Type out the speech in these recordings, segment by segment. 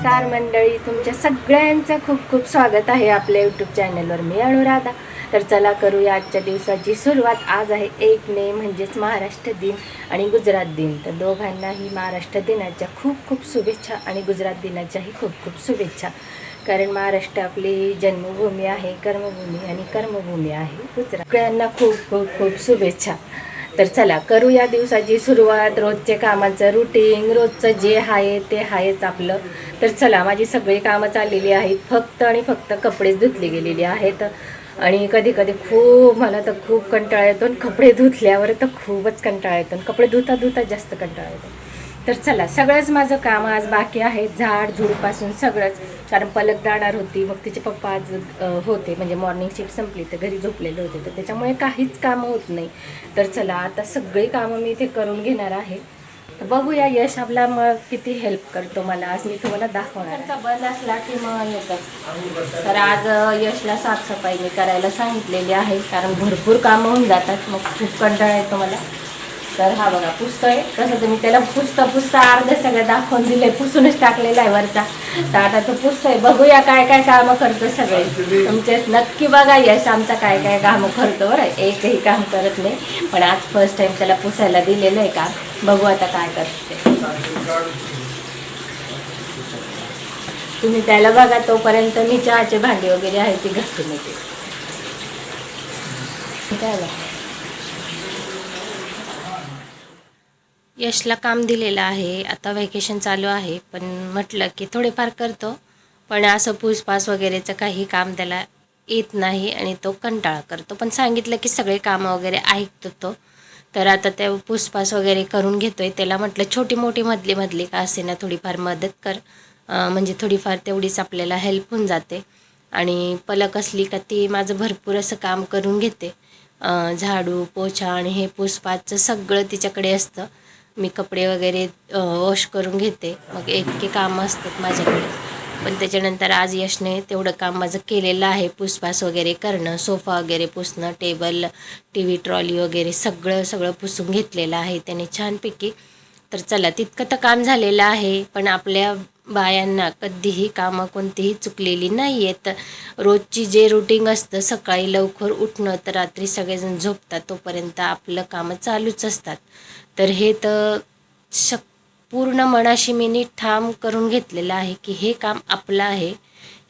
नमस्कार मंडळी तुमच्या सगळ्यांचं खूप खूप स्वागत आहे आपल्या यूट्यूब चॅनलवर मी अनुराधा. तर चला करूया आजच्या दिवसाची सुरुवात. आज आहे एक मे म्हणजेच महाराष्ट्र दिन आणि गुजरात दिन. तर दोघांनाही महाराष्ट्र दिनाच्या खूप खूप शुभेच्छा आणि गुजरात दिनाच्याही खूप खूप शुभेच्छा. कारण महाराष्ट्र आपली जन्मभूमी आहे कर्मभूमी आणि कर्मभूमी आहे गुजरात. सगळ्यांना खूप खूप खूप शुभेच्छा. तर चला करू या दिवसाची सुरुवात रोजचे कामाचं रुटीन रोजचं जे आहे ते आहेच आपलं. तर चला माझी सगळी कामं चाललेली आहेत फक्त आणि फक्त कपडेच धुतले गेलेले आहेत. आणि कधी कधी खूप मला तर खूप कंटाळा येतो आणि कपडे धुतल्यावर तर खूपच कंटाळा येतो आणि कपडे धुता धुता जास्त कंटाळा येतो. तर चला सगळंच माझं काम आज बाकी आहे. झाड झुडपासून सगळंच. कारण पलक जाणार होती. मग तिचे पप्पा आज होते. म्हणजे मॉर्निंग शिफ्ट संपली. तर घरी झोपलेले होते. तर त्याच्यामुळे काहीच कामं होत नाही. तर चला आता सगळी कामं मी ते करून घेणार आहे. तर बघूया यश आपला मग किती हेल्प करतो मला. आज मी तुम्हाला दाखवणार बंद असला की मग येतात तर आज यशला साफसफाई मी करायला सांगितलेली आहे. कारण भरपूर कामं होऊन जातात. मग खूप कंटाळा येतो मला. तर हा बघा पुसतोय. तसं तुम्ही त्याला पुसता पुसता अर्धे सगळं दाखवून दिले पुसूनच टाकलेला आहे वरचा. तर आता तो पुसतोय. बघूया काय काय कामं करतो सगळे. तुमचे नक्की बघा यश आमचा काय काय कामं करतो बरं. एकही काम करत नाही. पण आज फर्स्ट टाइम त्याला पुसायला दिलेलं आहे का? बघू आता काय करते. तुम्ही त्याला बघा तोपर्यंत मी चहाचे भांडी वगैरे आहे ती घासून येते. काय यशला काम दिलेलं आहे. आता व्हॅकेशन चालू आहे. पण म्हटलं की थोडेफार करतो. पण असं पूसपास वगैरेचं काही काम त्याला येत नाही आणि तो कंटाळा करतो. पण सांगितलं की सगळे कामं वगैरे ऐकतो तो. तर आता त्या पूसपास वगैरे करून घेतो आहे त्याला म्हटलं छोटी मोठी मधली मधली का असे ना थोडीफार मदत कर. म्हणजे थोडीफार तेवढीच आपल्याला हेल्प होऊन जाते. आणि पलक असली का ती माझं भरपूर असं काम करून घेते. झाडू पोछा आणि हे पूसपासचं सगळं तिच्याकडे असतं. मी कपडे वगैरे वॉश करून घेते. मग इतके कामं असतात माझ्याकडे. पण त्याच्यानंतर आज यशने तेवढं काम माझं केलेलं आहे. पुसपास वगैरे करणं सोफा वगैरे पुसणं टेबल टी व्ही ट्रॉली वगैरे सगळं सगळं पुसून घेतलेलं आहे त्याने छानपैकी. तर चला तितकं तर काम झालेलं आहे. पण आपल्या बायांना कधीही कामं कोणतीही चुकलेली नाही आहेत रोजची जे रुटीन असतं सकाळी लवकर उठणं तर रात्री सगळेजण झोपतात तोपर्यंत आपलं कामं चालूच असतात. तर हे तर शक पूर्ण मनाशी मी नीट ठाम करून घेतलेलं आहे की हे काम आपलं आहे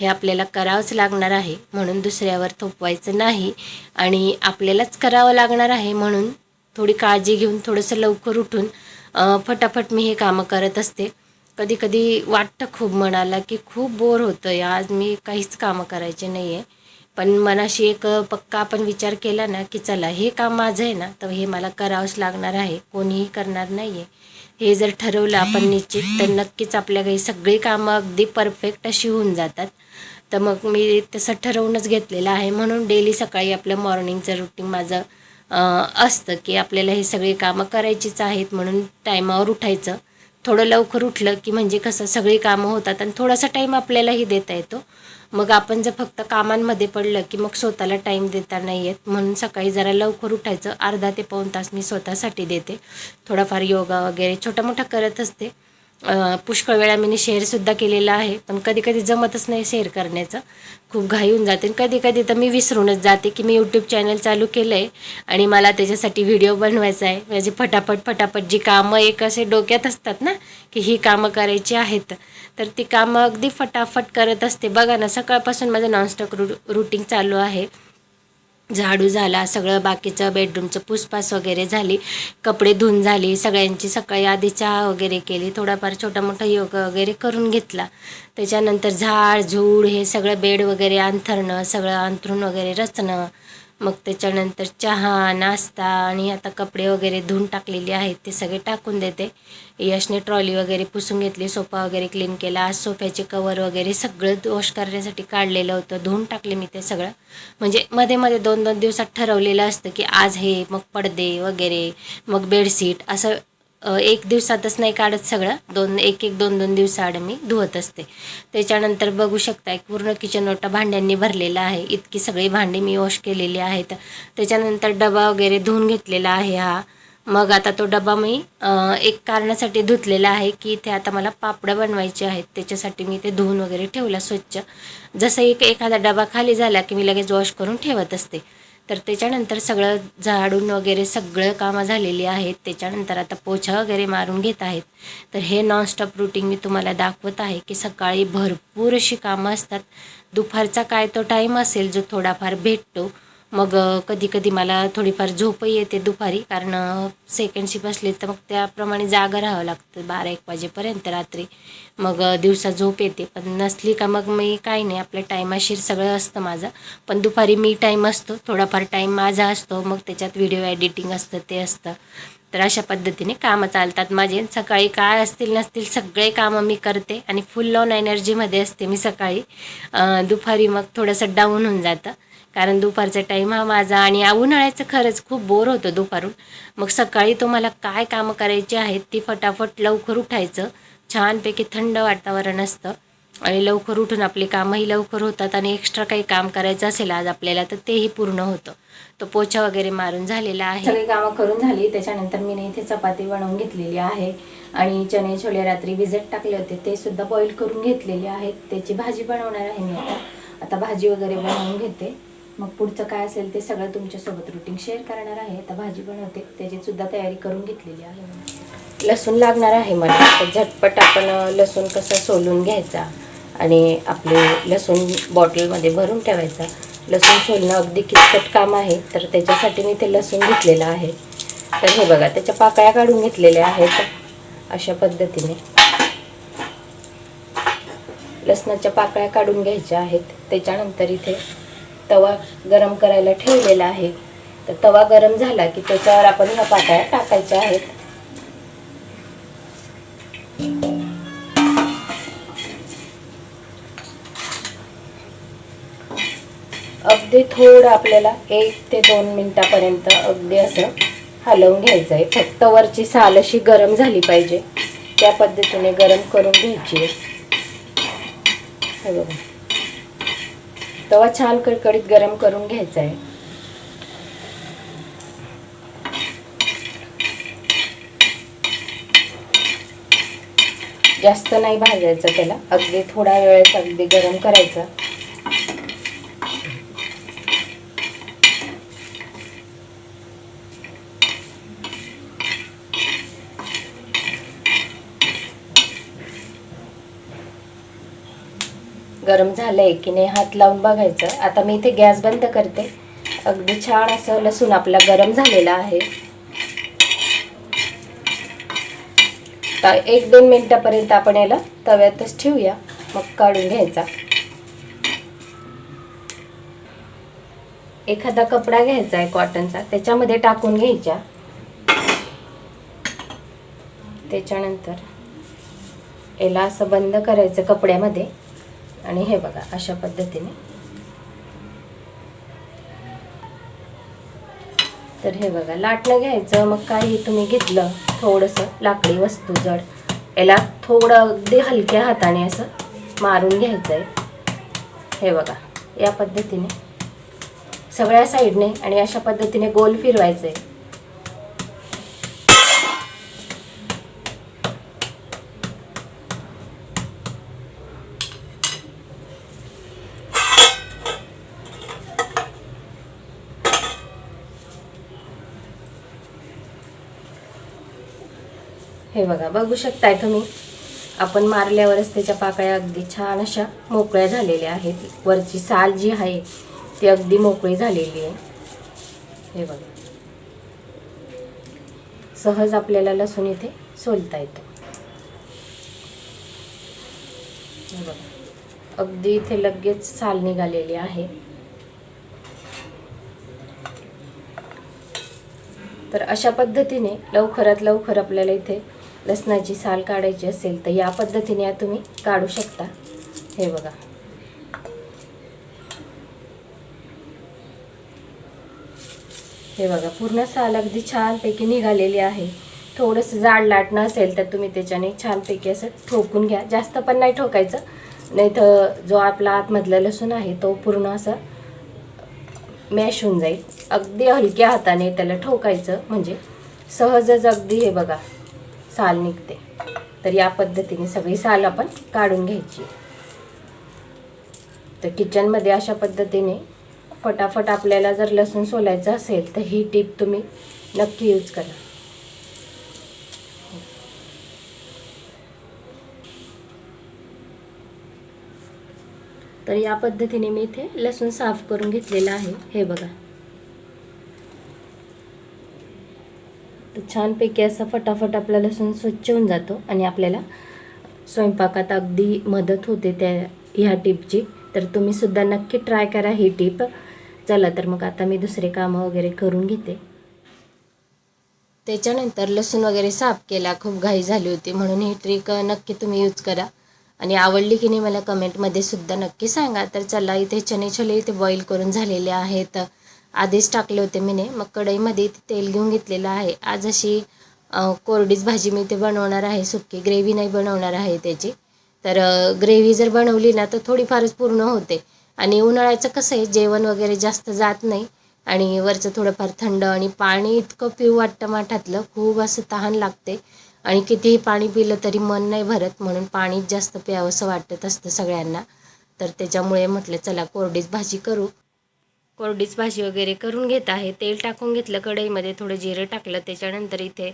हे आपल्याला करावंच लागणार आहे म्हणून दुसऱ्यावर थोपवायचं नाही आणि आपल्यालाच करावं लागणार आहे म्हणून थोडी काळजी घेऊन थोडंसं लवकर उठून फटाफट मी हे कामं करत असते. कधी कधी वाटतं खूप मनाला की खूप बोर होतं आहे आज मी काहीच कामं करायचे नाही आहे पण मनाशी एक पक्का आपण विचार केला ना की चला हे काम माझं आहे ना तर हे मला करावंच लागणार आहे. कोणीही करणार नाही आहे हे जर ठरवलं आपण निश्चित तर नक्कीच आपल्या काही सगळी कामं अगदी परफेक्ट अशी होऊन जातात. तर मग मी तसं ठरवूनच घेतलेलं आहे. म्हणून डेली सकाळी आपलं मॉर्निंगचं रुटीन माझं असतं की आपल्याला हे सगळी कामं करायचीच आहेत म्हणून टायमावर उठायचं. थोडं लवकर उठलं की म्हणजे कसं सगळी कामं होतात आणि थोडासा टाईम आपल्यालाही देता येतो. मग आपण जर फक्त कामांमध्ये पडलं की मग स्वतःला टाईम देता नाही येत. म्हणून सकाळी जरा लवकर उठायचं. अर्धा ते पाऊण तास मी स्वतःसाठी देते. थोडाफार योगा वगैरे छोटा मोठा करत असते. पुष्कळ वेळा मी शेअरसुद्धा केलेला आहे. पण कधी कधी जमतच नाही शेअर करण्याचं. खूप घाई होऊन जाते. कधी कधी तर मी विसरूनच जाते की मी यूट्यूब चॅनल चालू केलं आहे आणि मला त्याच्यासाठी व्हिडिओ बनवायचा आहे. म्हणजे फटाफट फटाफट जी कामं एक असे डोक्यात असतात ना की ही कामं करायची आहेत. तर ती कामं अगदी फटाफट करत असते. बघा ना सकाळपासून माझं नॉनस्टॉप रु रुटीन चालू आहे. झाडू झाला सगळं बाकीचं बेडरूमचं पुसपास वगैरे झाली कपडे धुवून झाली सगळ्यांची सकाळी आधी चहा वगैरे केली थोडाफार छोटा मोठा योग वगैरे करून घेतला. त्याच्यानंतर झाड झूड हे सगळं बेड वगैरे अंथरणं सगळं अंथरून वगैरे रचणं मग त्याच्यानंतर चहा नाश्ता आणि आता कपडे वगैरे धुवून टाकलेले आहेत ते सगळे टाकून देते. यशने ट्रॉली वगैरे पुसून घेतली सोफा वगैरे क्लीन केला आज सोफ्याचे कवर वगैरे सगळं वॉश करण्यासाठी काढलेलं होतं धुवून टाकले मी ते सगळं. म्हणजे मध्ये मध्ये दोन दोन दिवसात ठरवलेलं असतं की आज हे मग पडदे वगैरे मग बेडशीट असं एक दिवसातच नाही काढत सगळं. दोन एक एक दोन दोन दिवसाआड मी धुवत असते. त्याच्यानंतर बघू शकता एक पूर्ण किचन ओटा भांड्यांनी भरलेला आहे. इतकी सगळी भांडी मी वॉश केलेली आहेत. त्याच्यानंतर डबा वगैरे धुवून घेतलेला आहे हा. मग आता तो डबा मी एक कारणासाठी धुतलेला आहे की इथे आता मला पापडं बनवायचे आहेत. त्याच्यासाठी मी ते धुवून वगैरे ठेवला स्वच्छ. जसं एक एखादा डबा खाली झाला की मी लगेच वॉश करून ठेवत असते. तर त्याच्यानंतर सगळं झाडून वगैरे सगळं कामं झालेली आहेत. त्याच्यानंतर आता पोछा वगैरे मारून घेत आहेत. तर हे नॉनस्टॉप रुटीन मी तुम्हाला दाखवत आहे की सकाळी भरपूर अशी कामं असतात. दुपारचा काय तो टाईम असेल जो थोडाफार भेटतो मग कधी कधी मला थोडीफार झोपही येते दुपारी कारण सेकंड शिप असली तर मग त्याप्रमाणे जागा राहावं लागतं बारा एक वाजेपर्यंत रात्री. मग दिवसा झोप येते पण नसली का मग मी काही नाही आपल्या टायमाशीर सगळं असतं माझं. पण दुपारी मी टाईम असतो थोडाफार टाईम माझा असतो मग त्याच्यात व्हिडिओ एडिटिंग असतं ते असतं. तर अशा पद्धतीने कामं चालतात माझे. सकाळी काय असतील नसतील सगळे कामं मी करते आणि फुल लॉन एनर्जीमध्ये असते मी सकाळी. दुपारी मग थोडंसं डाऊन होऊन जातं. कारण दुपारचा टाईम हा माझा आणि उन्हाळ्याचं खरंच खूप बोर होतं दुपारून. मग सकाळी तुम्हाला काय कामं करायची आहेत ती फटाफट लवकर उठायचं. छानपैकी थंड वातावरण असतं आणि लवकर उठून आपली कामंही लवकर होतात आणि एक्स्ट्रा काही काम करायचं असेल आज आपल्याला तर तेही पूर्ण होतं. तो पोछा वगैरे मारून झालेला आहे. सगळी कामं करून झाली. त्याच्यानंतर मी इथे चपाती बनवून घेतलेली आहे आणि चणे छोले रात्री भिजत टाकले होते. ते सुद्धा बॉईल करून घेतलेले आहेत. त्याची भाजी बनवणार आहे मी आता. आता भाजी वगैरे बनवून घेते. मग पुढचं काय असेल ते सगळं तुमच्यासोबत रुटीन शेअर करणार आहे. तर भाजी बनवते त्याची सुद्धा तयारी करून घेतलेली आहे. लसूण लागणार आहे मला. तर झटपट आपण लसूण कसं सोलून घ्यायचा आणि आपले लसूण बॉटलमध्ये भरून ठेवायचा. लसूण सोलणं अगदी किचकट काम आहे तर त्याच्यासाठी मी ते लसूण घेतलेलं आहे. तर हे बघा त्याच्या पाकळ्या काढून घेतलेल्या आहेत अशा पद्धतीने. लसणाच्या पाकळ्या काढून घ्यायच्या आहेत. त्याच्यानंतर इथे तवा गरम करायला ठेवलेला आहे. तर तवा गरम झाला की त्याच्यावर आपण ह्या पाकळ्या टाकायच्या आहेत. अगदी थोडं आपल्याला एक ते दोन मिनिटापर्यंत अगदी असं हलवून घ्यायचं आहे. फक्त वरची साल अशी गरम झाली पाहिजे. त्या पद्धतीने गरम करून घ्यायची आहे. बघा. तवा छान कडकडीत गरम करून घ्यायचा आहे जास्त नाही भाजायचं त्याला. अगदी थोडा वेळेस अगदी गरम करायचा. गरम झालं आहे की नाही हात लावून बघायचं. आता मी इथे गॅस बंद करते. अगदी छान असं लसूण आपला गरम झालेला आहे. एक दोन मिनटापर्यंत आपण याला तव्यातच ठेवूया. मग काढून घ्यायचा. एखादा कपडा घ्यायचा आहे कॉटनचा त्याच्यामध्ये टाकून घ्यायच्या. त्याच्यानंतर याला असं बंद करायचं कपड्यामध्ये. आणि हे बघा अशा पद्धतीने. तर हे बघा लाटणं घ्यायचं मग काही तुम्ही घेतलं थोडंसं लाकडी वस्तू जड. याला थोडं अगदी हलक्या हाताने असं मारून घ्यायचं आहे हे बघा या पद्धतीने. सगळ्या साईडने आणि अशा पद्धतीने गोल फिरवायचं आहे हे बघा बघू शकताय तुम्ही. आपण मारल्यावरच त्याच्या पाकळ्या अगदी छान अशा मोकळ्या झालेल्या आहेत. वरची साल जी आहे ती अगदी मोकळी झालेली आहे. हे बघा. सहज आपल्याला लसूण इथे सोलता येतो. हे बघा. अगदी इथे लगेच साल निघालेली आहे. तर अशा पद्धतीने लवकरात लवकर आपल्याला इथे लसणाची साल काढायची असेल तर या पद्धतीने तुम्ही काढू शकता. हे बघा. हे बघा पूर्ण साल अगदी छानपैकी निघालेली आहे. थोडंसं जाड लाटणं असेल तर तुम्ही त्याच्याने छानपैकी असं ठोकून घ्या. जास्त पण नाही ठोकायचं. नाही तर जो आपला आतमधला लसूण आहे तो पूर्ण असं मॅश होऊन जाईल. अगदी हलक्या हाताने त्याला ठोकायचं म्हणजे सहजच अगदी हे बघा. साल निघते. तर या पद्धतीने सगळी साल आपण काढून घ्यायची. तर किचनमध्ये अशा पद्धतीने फटाफट आपल्याला जर लसूण सोलायचं असेल तर ही टीप तुम्ही नक्की यूज करा. तर या पद्धतीने मी इथे लसूण साफ करून घेतलेला आहे. हे बघा. छानपैकी असा फटाफट आपला लसूण स्वच्छ होऊन जातो आणि आपल्याला स्वयंपाकात अगदी मदत होते त्या ह्या टिपची. तर तुम्ही सुद्धा नक्की ट्राय करा ही टीप. चला तर मग आता मी दुसरे कामं वगैरे करून घेते. त्याच्यानंतर लसूण वगैरे साफ केला खूप घाई झाली होती म्हणून ही ट्रिक नक्की तुम्ही यूज करा. आणि आवडली की नाही मला कमेंटमध्ये सुद्धा नक्की सांगा. तर चला इथे चने छोले इथे बॉईल करून झालेले आहेत. आधीच टाकले होते मीने. मग कढईमध्ये इथे तेल घेऊन घेतलेलं आहे. आज अशी कोरडीच भाजी मी इथे बनवणार आहे. सुकी ग्रेव्ही नाही बनवणार आहे त्याची. तर ग्रेव्ही जर बनवली ना तर थोडीफारच पूर्ण होते. आणि उन्हाळ्याचं कसं आहे जेवण वगैरे जास्त जात नाही. आणि वरचं थोडंफार थंड आणि पाणी इतकं पिऊ वाटतं माठातलं. खूप असं तहान लागते. आणि कितीही पाणी पिलं तरी मन नाही भरत. म्हणून पाणीच जास्त प्यावंसं वाटत असतं सगळ्यांना. तर त्याच्यामुळे म्हटलं चला कोरडीच भाजी करू. कोरडीच भाजी वगैरे करून घेत आहे. तेल टाकून घेतलं कढईमध्ये थोडं जिरं टाकलं त्याच्यानंतर इथे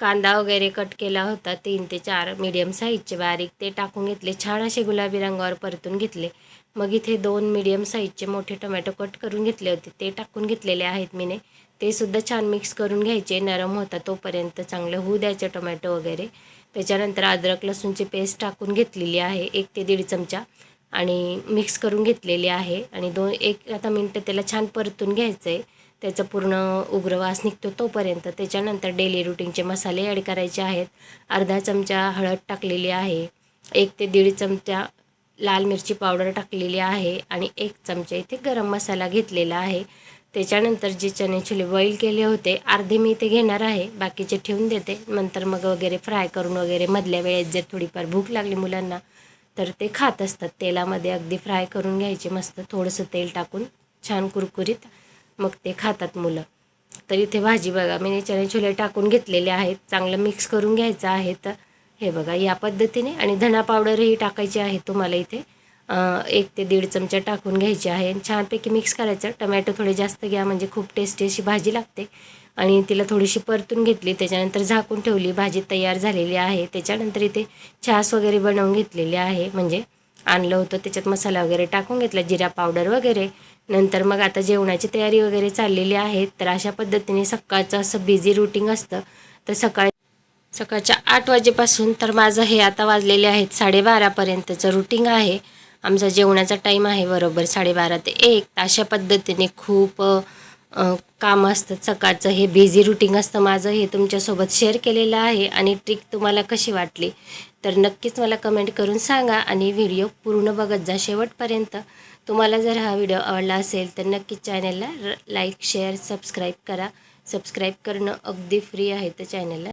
कांदा वगैरे कट केला होता तीन ते चार मीडियम साईजचे बारीक ते टाकून घेतले. छान असे गुलाबी रंगावर परतून घेतले. मग इथे दोन मीडियम साईजचे मोठे टोमॅटो कट करून घेतले होते. ते टाकून घेतलेले आहेत मीने. ते सुद्धा छान मिक्स करून घ्यायचे. नरम होता तोपर्यंत चांगलं होऊ द्यायचे टोमॅटो वगैरे. त्याच्यानंतर अद्रक लसूणची पेस्ट टाकून घेतलेली आहे. एक ते दीड चमचा. आणि मिक्स करून घेतलेली आहे. आणि दोन एक आता मिनटं त्याला छान परतून घ्यायचं आहे त्याचा पूर्ण उग्र वास निघतो तोपर्यंत. त्याच्यानंतर डेली रुटीनचे मसाले ॲड करायचे आहेत. अर्धा चमचा हळद टाकलेली आहे. एक ते दीड चमचा लाल मिरची पावडर टाकलेली आहे. आणि एक चमचा इथे गरम मसाला घेतलेला आहे. त्याच्यानंतर जे चणे छोले बॉईल केले होते अर्धे मी इथे घेणार आहे. बाकीचे ठेवून देते. नंतर मग वगैरे फ्राय करून वगैरे मधल्या वेळेत जर थोडीफार भूक लागली मुलांना तर ते खात असतात. तेलामध्ये अगदी फ्राय करून घ्यायचे मस्त थोडंसं तेल टाकून छान कुरकुरीत मग ते खातात मुलं. तर इथे भाजी बघा मी चणे छोले टाकून घेतलेले आहेत. चांगलं मिक्स करून घ्यायचं आहे तर. हे बघा या पद्धतीने आणि धना पावडरही टाकायची आहे तुम्हाला इथे. एक ते दीड चमचा टाकून घ्यायची आहे. आणि छानपैकी मिक्स करायचं. टमॅटो थोडे जास्त घ्या म्हणजे खूप टेस्टी अशी भाजी लागते. आणि तिला थोडीशी परतून घेतली. त्याच्यानंतर झाकून ठेवली. भाजी तयार झालेली आहे. त्याच्यानंतर इथे छास वगैरे बनवून घेतलेली आहे. म्हणजे आणलं होतं. त्याच्यात मसाला वगैरे टाकून घेतला. जिरा पावडर वगैरे. नंतर मग आता जेवणाची तयारी वगैरे चाललेली आहे. तर अशा पद्धतीने सकाळचं असं बिझी रुटीन असतं. तर सकाळी सकाळच्या आठ वाजेपासून तर माझं हे आता वाजलेले आहेत साडेबारापर्यंतचं रुटीन आहे. आमचा जेवणाचा टाईम आहे बरोबर साडेबारा ते एक. अशा पद्धतीने खूप काम असतं सकाळचं हे बिझी रुटीन असतं. माझं हे तुमच्यासोबत शेअर केलेलं आहे आणि ट्रिक तुम्हाला कशी वाटली? तर नक्कीच मला कमेंट करून सांगा आणि व्हिडिओ पूर्ण बघत जा शेवटपर्यंत. तुम्हाला जर हा व्हिडिओ आवडला असेल तर नक्कीच चॅनलला लाईक शेअर सबस्क्राईब करा. सबस्क्राईब करणं अगदी फ्री आहे तर चॅनलला